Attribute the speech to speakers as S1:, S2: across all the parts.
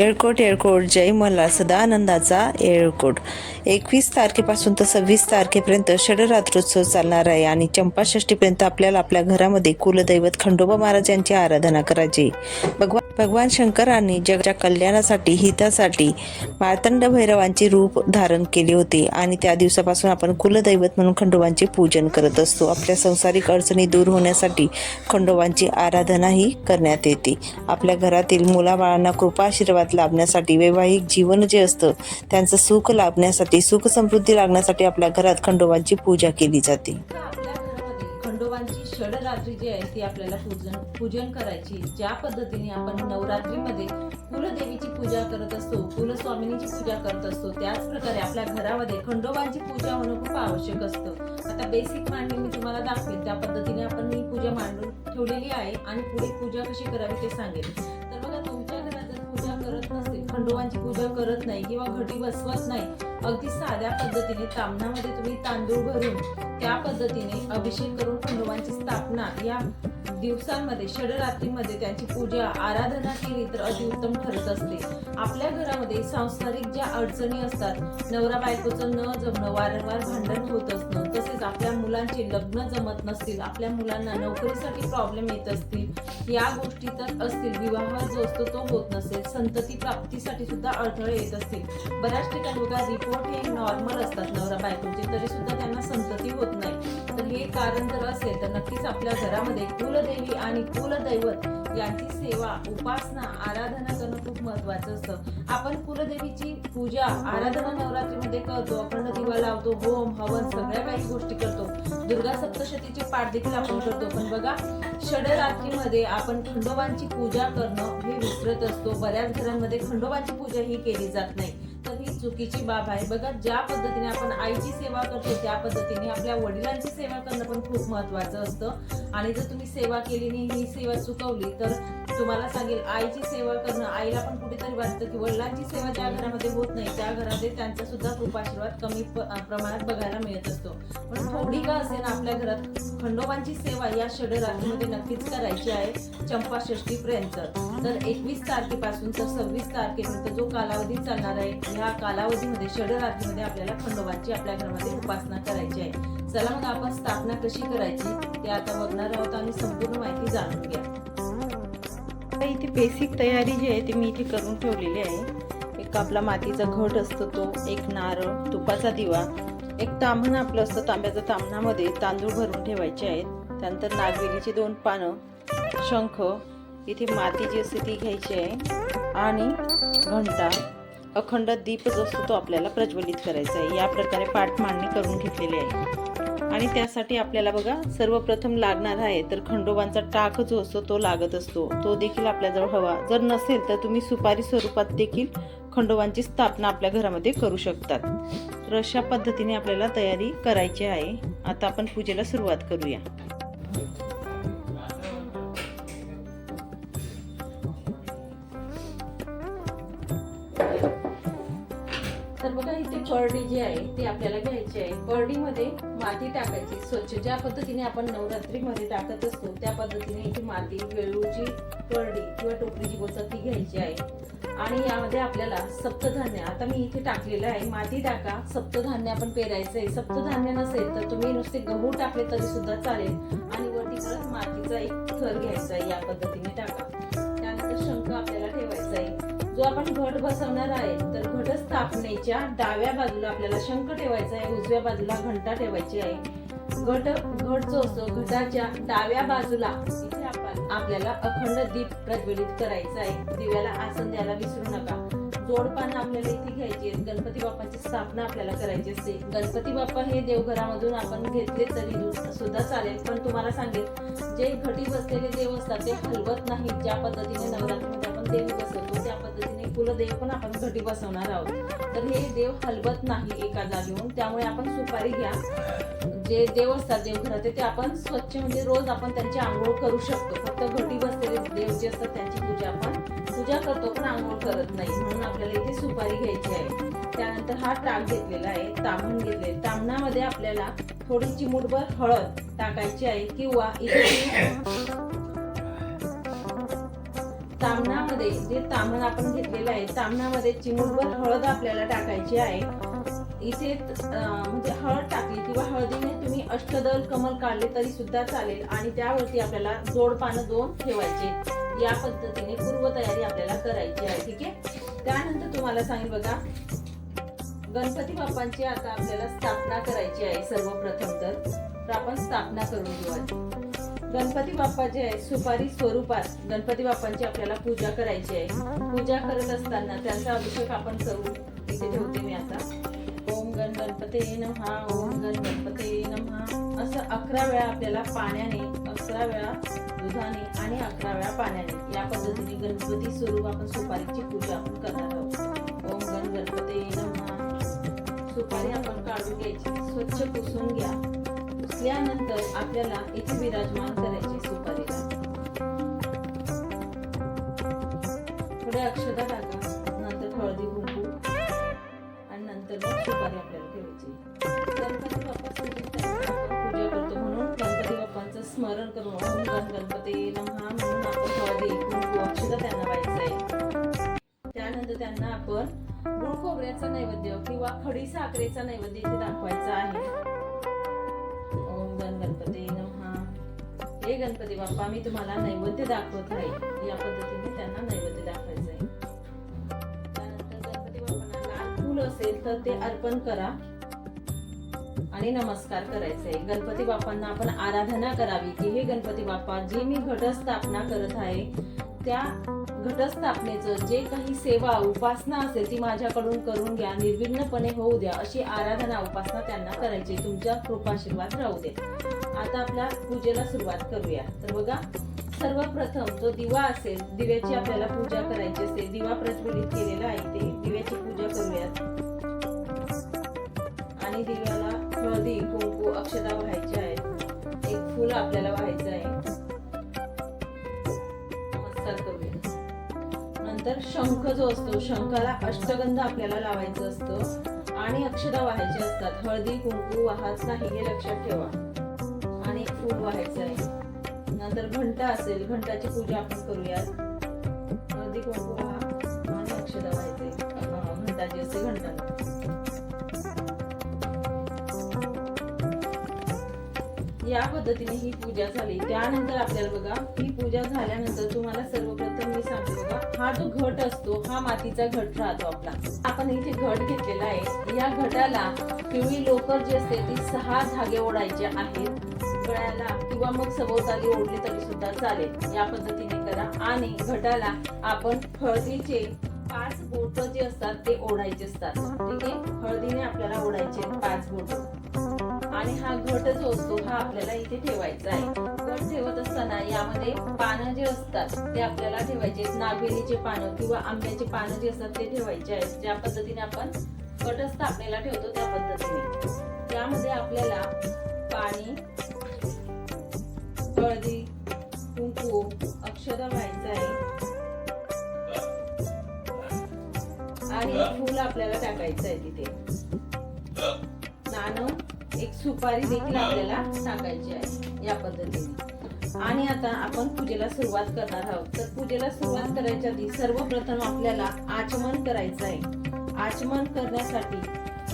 S1: येळकोट येळकोट जय मला सदानंदाचा येळकोट एकवीस तारखेपासून तर सव्वीस तारखेपर्यंत षडरात्रोत्सव चालणार आहे आणि चंपाषष्टीपर्यंत आपल्याला आपल्या घरामध्ये कुलदैवत खंडोबा महाराज यांची आराधना करायची. भगवान भगवान शंकरांनी जगाच्या कल्याणासाठी हितासाठी मार्तंड भैरवांची रूप धारण केले होते आणि त्या दिवसापासून आपण कुलदैवत म्हणून खंडोबांचे पूजन करत असतो. आपल्या संसारिक अडचणी दूर होण्यासाठी खंडोबांची आराधनाही करण्यात येते. आपल्या घरातील मुलाबाळांना कृपा आशीर्वाद लाभण्यासाठी वैवाहिक जीवन जे असतं त्यांचं सुख लाभण्यासाठी सुख समृद्धी लागण्यासाठी आपल्या घरात खंडोबांची पूजा केली जाते.
S2: खंडोबांची षडरात्री जी आहे ती आपल्याला पूजन पूजन करायची. ज्या पद्धतीने आपण नवरात्रीमध्ये कुलदेवीची पूजा करत असतो कुलस्वामिनीची पूजा करत असतो त्याच प्रकारे आपल्या घरामध्ये खंडोबांची पूजा होणं खूप आवश्यक असतं. आता बेसिक मांडणी मी तुम्हाला दाखवेल त्या पद्धतीने आपण ही पूजा मांडून ठेवलेली आहे आणि पुढे पूजा कशी करावी ते सांगेल तर बघा तुमच्या घरात करत नसतील खंडोबांची पूजा करत नाही किंवा घटी बसवत नाही. अगदी साध्या पद्धतीने तामणामध्ये तुम्ही तांदूळ भरून त्या पद्धतीने अभिषेक करून खंडोबांची स्थापना या दिवसांमध्ये षडरात्रीमध्ये त्यांची पूजा आराधना केली तर अतिउत्तम ठरत असते. आपल्या घरामध्ये सांसारिक ज्या अडचणी असतात नवरा बायकोचं न जमणं वारंवार भांडण होत असणं तसेच आपल्या मुलांचे लग्न जमत नसतील आपल्या मुलांना नोकरीसाठी प्रॉब्लेम येत असतील या गोष्टी तर असतील. विवाह जो असतो तो होत नसेल. संतती प्राप्तीसाठी सुद्धा अडथळे येत असतील. बऱ्याच ठिकाणी बघा रिपोर्ट हे नॉर्मल असतात नवरा बायकोचे तरी सुद्धा त्यांना संतती होत नाही. तर हे कारण जर असेल तर नक्कीच आपल्या घरामध्ये कुलदेवी आणि कुलदैवत यांची सेवा उपासना आराधना करणं खूप महत्वाचं असतं. आपण कुलदेवीची पूजा आराधना नवरात्रीमध्ये करतो अखंड दिवा लावतो होम हवन सगळ्या काही गोष्टी करतो. दुर्गा सप्तशतीचे पाठ देखील आपण करतो. पण बघा षडरात्रीमध्ये आपण खंडोबांची पूजा करणं हे विसरत असतो. बऱ्याच घरांमध्ये खंडोबांची पूजा ही केली जात नाही. चुकीची बाब आहे. बघा ज्या पद्धतीने आपण आईची सेवा करतो त्या पद्धतीने आपल्या वडिलांची सेवा करणं पण खूप महत्वाचं असतं. आणि जर तुम्ही सेवा केली नाही ही सेवा चुकवली तर तुम्हाला सांगेल आईची सेवा करणं आईला पण कुठेतरी वाटतं की वडिलांची सेवा ज्या घरामध्ये होत नाही त्या घरामध्ये त्यांचा सुद्धा कृपाशीर्वाद कमी प्रमाणात बघायला मिळत असतो. पण थोडी का असेल आपल्या घरात खंडोबांची सेवा या षडरात्रीमध्ये नक्कीच करायची आहे चंपा षष्टीपर्यंत तर एकवीस तारखेपासून तर सव्वीस तारखेपर्यंत जो कालावधी चालणार आहे ह्या कालावधीमध्ये षडरात्रीमध्ये आपल्याला खंडोबांची आपल्या घरामध्ये उपासना करायची आहे. चला मग आपण स्थापना कशी करायची ते आता बघणार आहोत आणि संपूर्ण माहिती जाणून घ्या.
S1: इथे बेसिक तयारी जी आहे ती मी इथे करून ठेवलेली आहे. एक आपला मातीचा घट असतो तो एक नारळ तुपाचा दिवा एक तांबण आपलं असतं तांब्याच्या तांबणामध्ये तांदूळ भरून ठेवायचे आहेत. त्यानंतर नागवेलीची दोन पानं शंख इथे माती जी असते ती घ्यायची आहे आणि घंटा. अखंड दीप जो असतो तो आपल्याला प्रज्वलित करायचा आहे. या प्रकारे पाठ मांडणी करून घेतलेली आहे. आणि त्यासाठी आपल्याला बघा सर्वप्रथम लागणार आहे तर खंडोबांचा टाक जो असतो तो लागत असतो. तो देखील आपल्याजवळ हवा. जर नसेल तर तुम्ही सुपारी स्वरूपात देखील खंडोबांची स्थापना आपल्या घरामध्ये करू शकतात. तर अशा पद्धतीने आपल्याला तयारी करायची आहे. आता आपण पूजेला सुरुवात करूया.
S2: जी आहे ती आपल्याला घ्यायची आहे. बर्डीमध्ये माती टाकायची स्वच्छ ज्या पद्धतीने आपण नवरात्रीमध्ये टाकत असतो त्या पद्धतीने इथे माती वेळूची बर्डी किंवा टोपलीची बोचत ती घ्यायची आहे. आणि यामध्ये आपल्याला सप्तधान्य आता मी इथे टाकलेलं आहे माती टाका सप्तधान्य आपण पेरायचं आहे. सप्तधान्य नसेल तर तुम्ही नुसते गहू टाकले तरी सुद्धा चालेल. आणि वरती परत मातीचा एक थर घ्यायचा आहे या पद्धतीने टाका. त्यानंतर शंख आपल्याला ठेवायचा आहे. जो आपण घट बसवणार आहे तर घट स्थापनेच्या डाव्या बाजूला आपल्याला शंख ठेवायचा आहे उजव्या बाजूला घंटा ठेवायची आहे. घट घट जो असतो घटाच्या डाव्या बाजूला इथे आपण आपल्याला अखंड दीप प्रज्वलित करायचा आहे. दिव्याला आसन द्यायला विसरू नका. जोडपानं आपल्याला इथे घ्यायची आहेत. गणपती बाप्पाची स्थापना आपल्याला करायची असते. गणपती बाप्पा हे देवघरामधून आपण घेतले तरी सुद्धा चालेल. पण तुम्हाला सांगेल जे घटी बसलेले देव असतात ते हलवत नाहीत. ज्या पद्धतीने नवरात्रीमध्ये आपण देव बसवतो कुलदेव पण आपण घटी बसवणार आहोत. तर हे देव हलवत नाही एका जागेहून त्यामुळे आपण सुपारी घ्या. जे देव असतात देवघरात ते आपण स्वच्छ म्हणजे रोज आपण त्यांची आंघोळ करू शकतो. फक्त घटी बसलेले देव जे असतात त्यांची पूजा आपण पूजा करतो पण आंघोळ करत नाही. म्हणून आपल्याला इथे सुपारी घ्यायची आहे. त्यानंतर हा टाक घेतलेला आहे. तामण घेतले तांबणामध्ये आपल्याला थोडी चिमूटभर हळद टाकायची आहे किंवा इथे तांबणामध्ये जे तामण आपण घेतलेलं आहे तांबणामध्ये चिमूटभर हळद आपल्याला टाकायची आहे. इथे म्हणजे हळद टाकली किंवा हळदीने तुम्ही अष्टदल कमल काढले तरी सुद्धा चालेल आणि त्यावरती आपल्याला जोड पानं दोन ठेवायचे या पद्धतीने पूर्वतयारी आपल्याला करायची आहे ठीक आहे? त्यानंतर तुम्हाला सांगेल बघा गणपती बाप्पांची आता आपल्याला स्थापना करायची आहे सर्वप्रथम तर. आपण स्थापना करून घेऊ गणपती बाप्पा जे आहे सुपारी स्वरूपात गणपती बाप्पांची आपल्याला पूजा करायची आहे. पूजा करत असताना त्यांचा अभिषेक आपण करू. इथे ठेवते मी आता. ओम गण गणपते नमहा ओम गण गणपते नमहा असं अकरा वेळा आपल्याला पाण्याने अकरा वेळा दुधाने आणि अकरा वेळा पाण्याने या पद्धतीने गणपती स्वरूप आपण सुपारीची पूजा आपण करणार आहोत. ओम गण गणपते नमहा सुपारी आपण काढून घ्यायची. स्वच्छ पुसून घ्या. यानंतर आपल्याला इथे विराजमान करायचे सुपारीला थोडे अक्षता टाका नंतर हळदी कुंकू आणि नंतर मग सुपारी आपल्याला ठेवायची. गणपती बाप्पासाठी पूजा करतो म्हणून गणपती बाप्पांचं स्मरण करून ओम गणपती नमहा म्हणून आपण हळदी कुंकू अक्षता त्यांना व्हायचंय त्यानंतर त्यांना आपण गुळ खोबऱ्याचा नैवेद्य किंवा खडी साखरेचा नैवेद्य इथे दाखवायचा आहे. ओम गणपती नमहा हे. गणपती बाप्पा मी तुम्हाला नैवेद्य दाखवत आहे. या पद्धतीने त्यांना नैवेद्य दाखवायचं आहे त्यानंतर गणपती बाप्पांना लाल फूल असेल तर ते अर्पण करा. आणि नमस्कार करायचे गणपती बाप्पांना आपण आराधना करावी की हे गणपती बाप्पा जे मी घटस्थापना करत आहे त्या घटस्थापनेचं जे काही सेवा उपासना असेल ती माझ्याकडून करून घ्या निर्विघ्नपणे होऊ द्या अशी आराधना उपासना त्यांना करायची. तुमच्या कृपाशीर्वाद राहू दे. आता आपल्या पूजेला सुरुवात करूया. तर बघा सर्वप्रथम जो दिवा असेल दिव्याची आपल्याला पूजा करायची असते दिवा प्रज्वलित केलेला आहे ते दिव्याची पूजा करूयात. आणि दिव्याला हळदी कुंकू अक्षता व्हायच्या आहेत एक फुल आपल्याला व्हायचं आहे. त्यानंतर शंख जो असतो शंखाला अष्टगंध आपल्याला लावायचं असतं. आणि अक्षता वाहायची असतात. हळदी कुंकू वाहत नाही हे लक्षात ठेवा. आणि एक फूल व्हायचं आहे. नंतर घंटा असेल. घंटाची पूजा आपण करूयात. हळदी कुंकू वाहा आणि अक्षता व्हायचे. घंटाची असते घंटा म्हणजे या पद्धतीने ही पूजा झाली. त्यानंतर आपल्याला बघा ही पूजा झाल्यानंतर तुम्हाला सर्वप्रथम मी सांगते बघा हा जो घट असतो हा मातीचा घट राहतो आपला. आपण इथे घट घेतलेला आहे. या घटाला पिवळी लोकर जी असते ती सहा धागे ओढायचे आहेत गळ्याला किंवा मग सभोवताली ओढली तरी सुद्धा चालेल. या पद्धतीने करा. आणि घटाला आपण हळदीचे पाच बोट जे असतात ते ओढायचे असतात. ठीक आहे? हळदीने आपल्याला ओढायचे पाच बोट. आणि हा घट जो असतो हा आपल्याला इथे ठेवायचा आहे. घट ठेवत असताना यामध्ये पानं जे असतात ते आपल्याला ठेवायचे नागवेलीचे पानं किंवा आंब्याचे पानं जे असतात ते ठेवायचे आहेत. ज्या पद्धतीने आपण घटस्थापनेला ठेवतो त्या पद्धतीने. त्यामध्ये आपल्याला पाणी हळदी कुंकू अक्षर व्हायचं आहे. आणि फुल फूल आपल्याला टाकायचं आहे तिथे. एक सुपारी देखील आपल्याला टाकायची आहे या पद्धतीने. आणि आता आपण पूजेला सुरुवात करणार आहोत. तर पूजेला सुरुवात करायच्या आधी सर्वप्रथम आपल्याला आचमन करायचं आहे. आचमन करण्यासाठी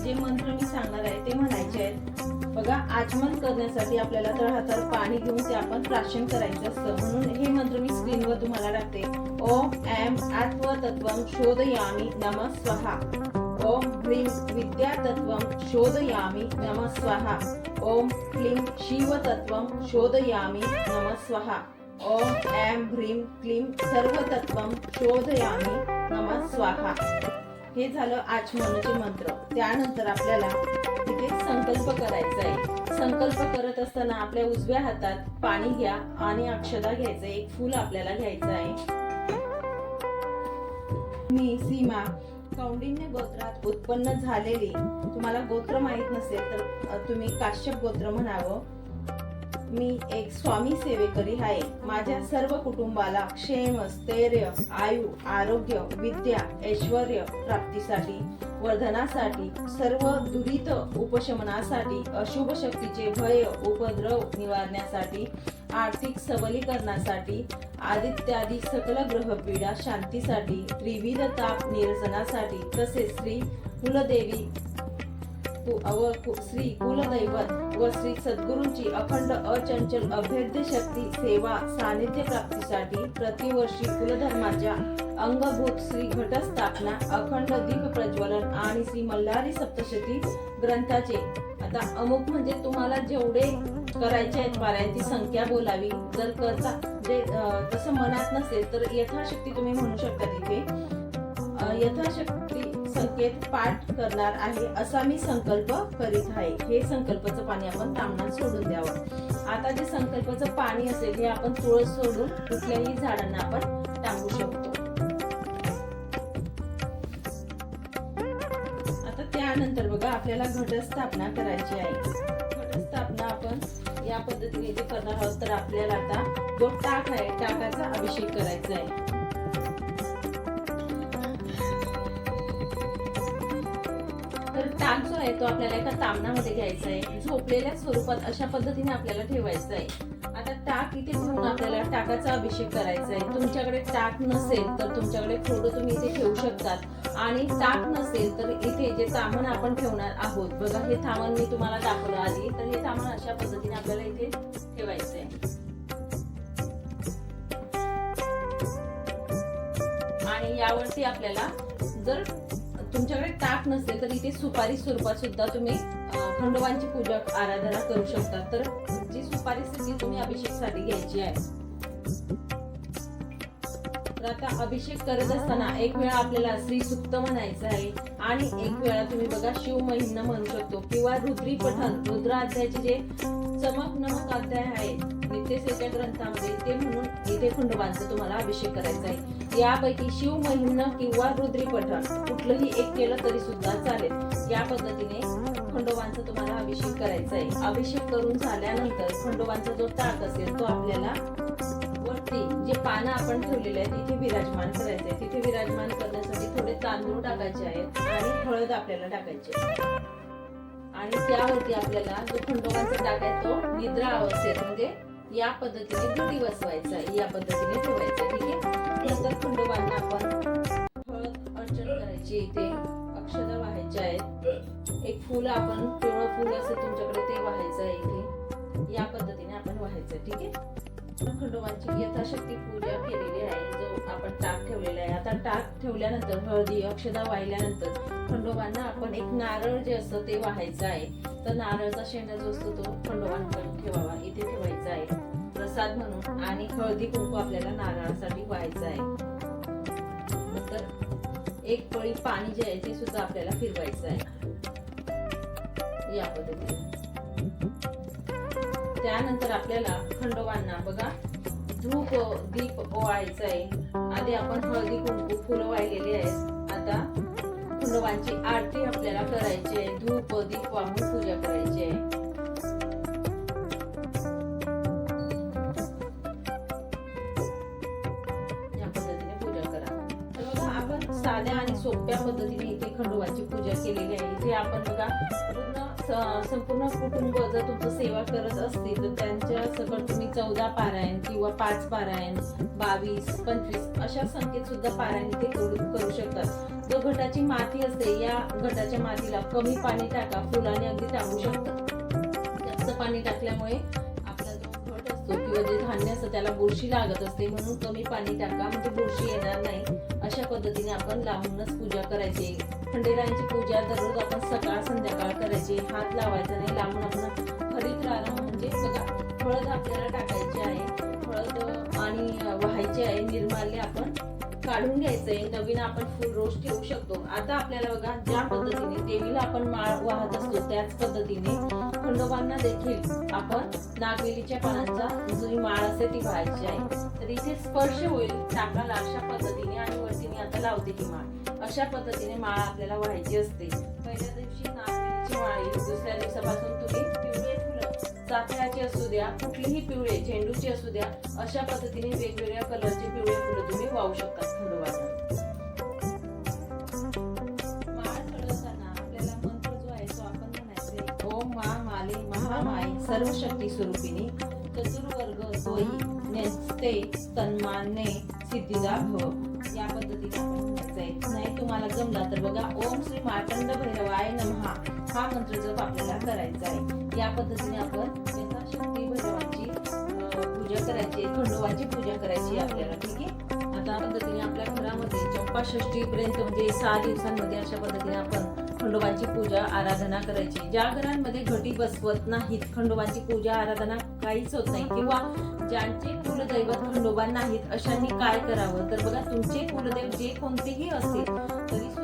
S2: जे मंत्र मी सांगणार आहे ते म्हणायचे आहेत. बघा आचमन करण्यासाठी आपल्याला तळहातावर पाणी घेऊन ते आपण प्राशन करायचं असतं. म्हणून हे मंत्र मी स्क्रीनवर तुम्हाला टाकते. ओम एम आत्मतत्वम शोधयामी नम स्वाहा. ओम ह्रीं विद्यातत्वं शोधयामि नमः स्वाहा। ओम क्लीं शिवतत्वं शोधयामि नमः स्वाहा। ओम ऐं ह्रीं क्लीं सर्वतत्वं शोधयामि नमः स्वाहा। हे झालं आचमनाचे मंत्र. त्यानंतर आपल्याला तिथे संकल्प करायचा आहे संकल्प करत असताना आपल्या उजव्या हातात पाणी घ्या आणि अक्षदा घ्यायचं एक फूल आपल्याला घ्यायचं आहे मी सीमा कौंडिन्य गोत्रात उत्पन्न झालेली तुम्हाला गोत्र माहीत नसेल तर तुम्ही काश्यप गोत्र म्हणावं.
S1: मी एक स्वामी सेवेकरी आहे. माझ्या सर्व कुटुंबाला क्षेम स्थैर्य आयु आरोग्य विद्या ऐश्वर प्राप्तीसाठी वर्धनासाठी सर्व दुरित उपशमनासाठी अशुभ शक्तीचे भय उपद्रव निवारण्यासाठी आर्थिक सबलीकरणासाठी आदित्यादी सकल ग्रह पीडा शांतीसाठी त्रिविध ताप निरसनासाठी तसेच श्री कुलदेवी कु- व श्री कुलदैवत व श्री सद्गुरूंची अखंड अचंचल अभेद्य शक्ती सेवा सानिध्य प्राप्तीसाठी प्रतिवर्षी कुलधर्माच्या अंगभूत श्री घटस्थापना अखंड दीप प्रज्वलन आणि श्री मल्हारी सप्तशती ग्रंथाचे. आता अमुक म्हणजे तुम्हाला जेवढे करायचे आहेत पारायणची संख्या बोलावी. जर करता जे तसं मनात नसेल तर यथाशक्ती तुम्ही म्हणू शकता तिथे. यथाशक्ती संकेत पाठ करणार आहे असा मी संकल्प करीत आहे. हे संकल्पाचं पाणी आपण तांबणात सोडून द्यावं. आता जे संकल्पाचं पाणी असेल हे आपण तुळस सोडून कुठल्याही झाडांना आपण टाकू शकतो. आता त्यानंतर बघा आपल्याला घटस्थापना करायची आहे. घटस्थापना आपण या पद्धतीने जे करणार आहोत तर आपल्याला आता जो टाक आहे टाकाचा अभिषेक करायचा आहे. तर जो आहे तो आपल्याला एका तामणामध्ये घ्यायचा आहे. झोपलेल्या स्वरूपात अशा पद्धतीने आपल्याला ठेवायचं आहे. आता टाक इथे ठेवून आपल्याला टाकाचा अभिषेक करायचा आहे. तुमच्याकडे टाक नसेल तर तुमच्याकडे फोटो तुम्ही इथे ठेवू शकतात. आणि टाक नसेल तर इथे जे तामण आपण ठेवणार आहोत बघा हे तामण मी तुम्हाला दाखवलं आधी तर हे तामण अशा पद्धतीने आपल्याला इथे ठेवायचं आहे. आणि यावरती आपल्याला जर तुमच्याकडे ताक नसेल तर इथे सुपारी स्वरूपात सुद्धा तुम्ही खंडोबांची पूजा आराधना करू शकता. तर जी सुपारी स्थिती तुम्ही अभिषेकसाठी घ्यायची आहे तर आता अभिषेक करत असताना एक वेळा आपल्याला श्री सुक्त म्हणायचं आहे आणि एक वेळा तुम्ही बघा शिव महिना म्हणू शकतो किंवा रुद्री पठण रुद्राध्यायाचे जे चमक नमक अध्याय आहे नित्यसेच्या ग्रंथामध्ये ते म्हणून इथे खंडोबांचा तुम्हाला अभिषेक करायचा आहे. यापैकी शिव महिम्न किंवा रुद्री पठण कुठलंही एक केलं तरी सुद्धा चालेल. या पद्धतीने खंडोबांचा तुम्हाला अभिषेक करायचा आहे. अभिषेक करून झाल्यानंतर खंडोबांचा जो ताक असेल तो आपल्याला वरती जे पानं आपण ठेवलेले आहेत तिथे विराजमान करायचे आहे तिथे विराजमान करण्यासाठी थोडे तांदूळ टाकायचे आहेत आणि हळद आपल्याला टाकायची आणि त्यावरती आपल्याला जो खंडोबांचा टाक आहे तो निद्रा अवस्थेत म्हणजे या पद्धतीने घरी बसवायचा आहे या पद्धतीने ठेवायचा ठीक आहे? नंतर खंडोबांना आपण हळद अर्चन करायची इथे. अक्षता व्हायच्या आहेत. एक फुल आपण पिवळं फुल असेल तुमच्याकडे ते व्हायचं आहे इथे. या पद्धतीने आपण व्हायचं ठीक आहे? खंडोबांची यथाशक्ती पूजा केलेली आहे जो आपण टाक ठेवलेला आहे. आता टाक ठेवल्यानंतर हळदी अक्षदा वाहिल्यानंतर खंडोबांना आपण एक नारळ जे असतं ते वाहायचं आहे. तर नारळाचा शेंडा जो असतो तो खंडोबांकडे ठेवावा. इथे ठेवायचा प्रसाद म्हणून. आणि हळदी कुंकू आपल्याला नारळासाठी व्हायचं आहे. नंतर एक पळी पाणी जे आहे ते सुद्धा आपल्याला फिरवायचं आहे. या पद्धतीने. त्यानंतर आपल्याला खंडोबांना बघा धूप दीप ओवाळायचा आहे. आधी आपण हळदी कुंकू फुलं वाहिलेली आहेत. आता खंडोबांची आरती आपल्याला करायची आहे. धूप दीप वाहून पूजा करायची आहे. कुटुंब जर तुमचं सेवा करत असतील तर त्यांच्या सकट तुम्ही चौदा पारायण किंवा पाच पारायण बावीस पंचवीस अशा संख्येत सुद्धा पारायण इथे करू करू शकतात. जो घटाची माती असते या घटाच्या मातीला कमी पाणी टाका फुलाने अगदी टाकू शकतात जास्त पाणी टाकल्यामुळे आपला जो घट असतो किंवा जे धान्य असतं त्याला बुरशी लागत असते म्हणून कमी पाणी टाका म्हणजे बुरशी येणार नाही. अशा पद्धतीने आपण लांबूनच पूजा करायची. खंडेरायांची पूजा दररोज आपण सकाळ संध्याकाळ करायची. हात लावायचा नाही. लांबून आपण हरित राहणं म्हणजे बघा हळद आपल्याला टाकायची आहे. हळद आणि व्हायची आहे. निर्माल्य आपण काढून घ्यायचंय नवीन आपण फुल रोज ठेवू शकतो. आता आपल्याला बघा ज्या पद्धतीने देवीला आपण माळ वाहत असतो त्याच पद्धतीने खंडोबांना देखील आपण नागवेलीच्या पानांचा जुनी माळ असते ती व्हायची आहे. तर इथे स्पर्श होईल टाकाला अशा पद्धतीने आणि वरती मी आता लावते ही माळ. अशा पद्धतीने माळ आपल्याला व्हायची असते. पहिल्या दिवशी नागवेलीची माळ दुसऱ्या दिवसापासून तुम्ही
S2: चाफ्याचे असू द्या कुठलेही पिवळे झेंडूचे असू द्या अशा पद्धतीने वेगवेगळ्या कलरचे पिवळे फुलं तुम्ही वाहू शकता ओम मा माले महामाई सर्व शक्ती स्वरूपिणी. चतुर्वर्ग सोयी नेस्ते तन्माने सिद्धिदा भव या पद्धतीने नाही तुम्हाला जमला तर बघा ओम श्री मार्तंड भैरवाय नमहा. हा मंत्र जप आपल्याला करायचा आहे. या पद्धतीने आपण यथाशक्ती भैरवाची पूजा करायची खंडोबाची पूजा करायची आपल्याला ठीक आहे? आता पद्धतीने आपल्या घरामध्ये चंपाषष्टी पर्यंत म्हणजे सहा दिवसांमध्ये अशा पद्धतीने आपण खंडोबाची पूजा आराधना करायची. ज्या घरांमध्ये घटी बसवत नाहीत खंडोबाची पूजा आराधना काहीच होत नाही किंवा ज्यांचे कुलदैवत खंडोबा नाहीत अशांनी काय करावं? तर बघा तुमचे कुलदैव जे कोणतेही असतील तरी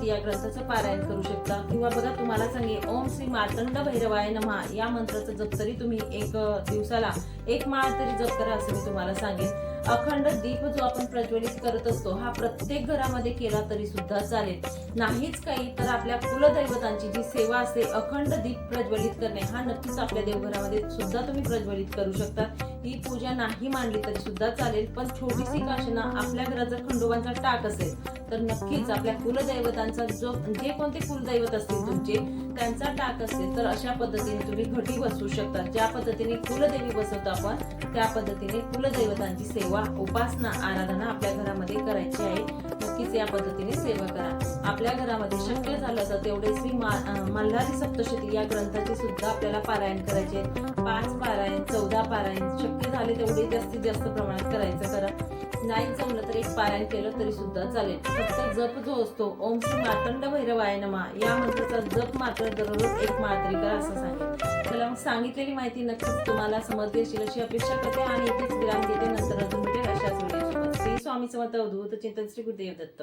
S2: मलाही या ग्रंथाचं पारायण करू शकता. किंवा बघा तुम्हाला सांगे ओम श्री मार्तंड भैरवाय नमा या मंत्राचं जप तरी तुम्ही एक दिवसाला एक माळ तरी जप करा असं मी तुम्हाला सांगेन. अखंड दीप जो आपण प्रज्वलित करत असतो हा प्रत्येक घरामध्ये केला तरी सुद्धा चालेल. नाहीच काही तर आपल्या कुलदैवतांची जी सेवा असते अखंड दीप प्रज्वलित करणे हा नक्कीच आपल्या देवघरामध्ये सुद्धा तुम्ही प्रज्वलित करू शकता. ही पूजा नाही मांडली तरी सुद्धा चालेल पण छोटीशी काशना आपल्या घरात जर खंडोबांचा टाक असेल तर नक्कीच आपल्या कुलदैवतांचा जो जे कोणते कुलदैवत असतील तुमचे त्यांचा टाक असेल तर अशा पद्धतीने तुम्ही घटी बसवू शकता. ज्या पद्धतीने कुलदेवी बसवतो आपण त्या पद्धतीने कुलदैवतांची सेवा उपासना आराधना आपल्या घरामध्ये करायची आहे. नक्कीच या पद्धतीने सेवा करा. आपल्या घरामध्ये शक्य झालं तर तेवढे श्री मल्हारी सप्तशती या ग्रंथाचे सुद्धा आपल्याला पारायण करायचे. पाच पारायण चौदा पारायण शक्य झाले तेवढे जास्तीत जास्त प्रमाणात करायचं करा. नाही जमलं तर एक पारायण केलं तरी सुद्धा चालेल. फक्त जप जो असतो ओम श्री मातंड भैरवाय नमा या मंत्राचा जप मात्र दररोज एक माळ करा असं सांगेल चला मग सांगितलेली माहिती नक्कीच तुम्हाला समजली असेल अशी अपेक्षा करते आणि इथेच विराम घेते. नंतर अजून स्वामी समर्थ अवधूत चिंतन श्री गुरुदेव दत्त